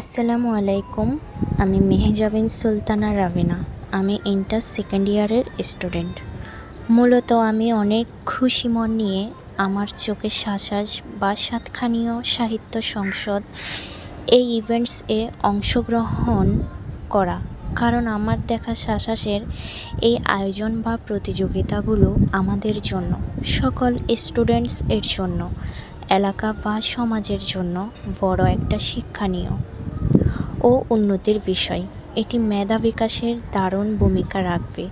আসসালামু আলাইকুম, আমি মেহেজাবিন সুলতানা রাবিনা। আমি ইন্টার সেকেন্ড ইয়ারের স্টুডেন্ট মূলত আমি অনেক খুশি মন নিয়ে আমার চোখে শ্বাসাস বা সাতখানীয় সাহিত্য সংসদ এই ইভেন্টসে অংশগ্রহণ করা। কারণ আমার দেখা শ্বাসাসের এই আয়োজন বা প্রতিযোগিতাগুলো আমাদের জন্য, সকল স্টুডেন্টস এর জন্য, এলাকা বা সমাজের জন্য বড় একটা শিক্ষণীয়। ও উন্নতির বিষয়। এটি মেধা বিকাশের দারুণ ভূমিকা রাখবে।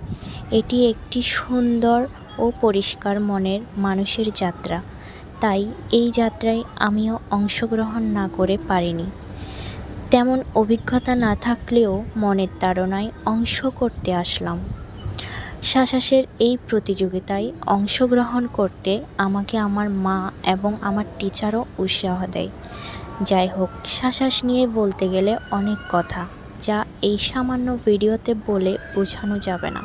এটি একটি সুন্দর ও পরিষ্কার মনের মানুষের যাত্রা। তাই এই যাত্রায় আমিও অংশগ্রহণ না করে পারিনি। তেমন অভিজ্ঞতা না থাকলেও মনের তাড়নায় অংশ করতে আসলাম। শাসাসের এই প্রতিযোগিতায় অংশগ্রহণ করতে আমাকে আমার মা এবং আমার টিচারও উৎসাহ দেয়। যাই হোক শ্বাসাস নিয়ে বলতে গেলে অনেক কথা, যা এই সামান্য ভিডিওতে বলে বোঝানো যাবে না।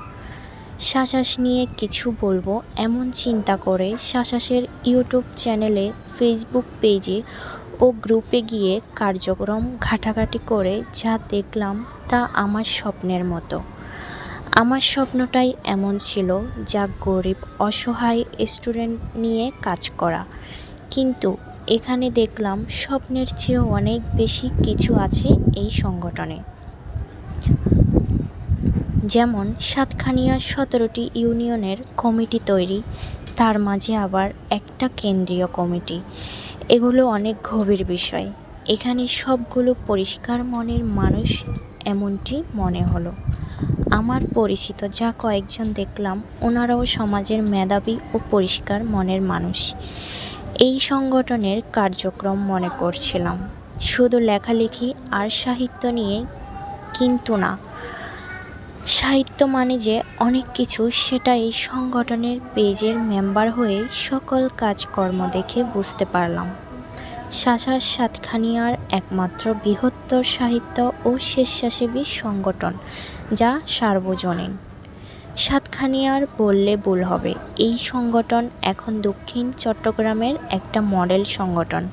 শ্বাসাস নিয়ে কিছু বলব এমন চিন্তা করে শ্বাসাসের ইউটিউব চ্যানেলে, ফেসবুক পেজে ও গ্রুপে গিয়ে কার্যক্রম ঘাটাঘাটি করে যা দেখলাম তা আমার স্বপ্নের মতো। আমার স্বপ্নটাই এমন ছিল যা গরিব, অসহায় স্টুডেন্ট নিয়ে কাজ করা। কিন্তু এখানে দেখলাম স্বপ্নের চেয়েও অনেক বেশি কিছু আছে এই সংগঠনে। যেমন সাতখানিয়া সতেরোটি ইউনিয়নের কমিটি তৈরি, তার মাঝে আবার একটা কেন্দ্রীয় কমিটি। এগুলো অনেক গভীর বিষয়। এখানে সবগুলো পরিষ্কার মনের মানুষ এমনটি মনে হলো। আমার পরিচিত যা কয়েকজন দেখলাম, ওনারাও সমাজের মেধাবী ও পরিষ্কার মনের মানুষ। এই সংগঠনের কার্যক্রম মনে করছিলাম। শুধু লেখালেখি আর সাহিত্য নিয়ে কিন্তু না। সাহিত্য মানে যে অনেক কিছু, সেটা এই সংগঠনের পেজের মেম্বার হয়ে সকল কাজকর্ম দেখে বুঝতে পারলাম। শাসার সাতখানিয়ার একমাত্র বৃহত্তর সাহিত্য ও স্বেচ্ছাসেবী সংগঠন, যা সার্বজনীন। সাতখানিয়ার বললে ভুল হবে। এই সংগঠন এখন দক্ষিণ চট্টগ্রামের একটা মডেল সংগঠন।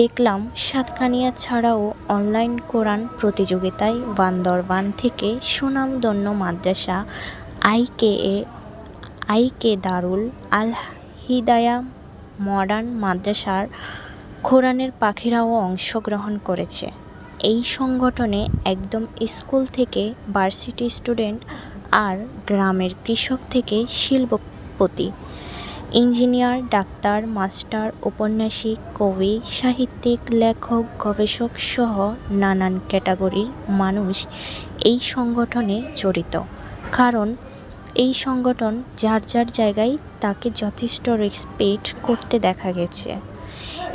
দেখলাম সাতখানিয়া ছাড়াও অনলাইন কোরআন প্রতিযোগিতায় বান্দরবান থেকে সুনামদন্য মাদ্রাসা আইকে আইকে দারুল আল হিদায়া মডার্ন মাদ্রাসার কোরআনের পাখিরাও অংশগ্রহণ করেছে। এই সংগঠনে একদম স্কুল থেকে ভার্সিটি স্টুডেন্ট আর গ্রামের কৃষক থেকে শিল্পপতি, ইঞ্জিনিয়ার, ডাক্তার, মাস্টার ঔপন্যাসিক কবি, সাহিত্যিক, লেখক, গবেষক সহ নানান ক্যাটাগরির মানুষ এই সংগঠনে জড়িত। কারণ এই সংগঠন যার যার জায়গায় তাকে যথেষ্ট রেসপেক্ট করতে দেখা গেছে।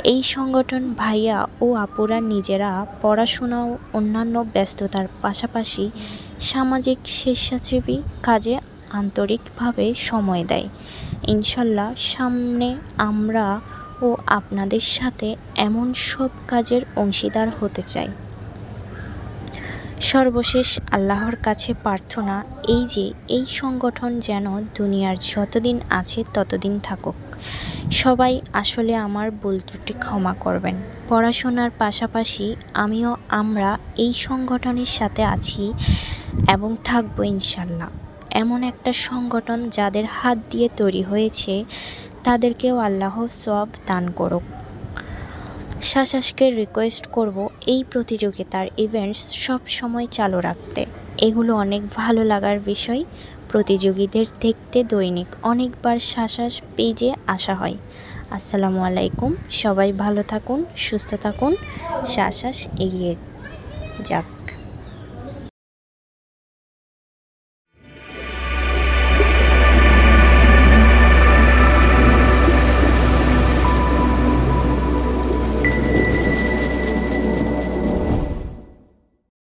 এই সংগঠন ভাইয়া ও আপুরা নিজেরা পড়াশোনা ও অন্যান্য ব্যস্ততার পাশাপাশি সামাজিক স্বেচ্ছাসেবী কাজে আন্তরিকভাবে সময় দেয়। ইনশাল্লাহ সামনে আমরা ও আপনাদের সাথে এমন সব কাজের অংশীদার হতে চাই। সর্বশেষ আল্লাহর কাছে প্রার্থনা এই যে এই সংগঠন যেন দুনিয়ার যতদিন আছে ততদিন থাকুক। সবাই আসলে আমার ভুল ত্রুটি ক্ষমা করবেন। পড়াশোনার পাশাপাশি আমিও আমরা এই সংগঠনের সাথে আছি এবং থাকব ইনশাল্লাহ। এমন একটা সংগঠন যাদের হাত দিয়ে তৈরি হয়েছে, তাদেরকেও আল্লাহ সব দান করুক। শাসাসকে রিকোয়েস্ট করব এই প্রতিযোগিতার ইভেন্টস সব সময় চালু রাখতে। এগুলো অনেক ভালো লাগার বিষয়। প্রতিযোগীদের দেখতে দৈনিক অনেকবার শাসাস পেজে আসা হয়। আসসালামু আলাইকুম, সবাই ভালো থাকুন, সুস্থ থাকুন, শাসাস এগিয়ে যাক।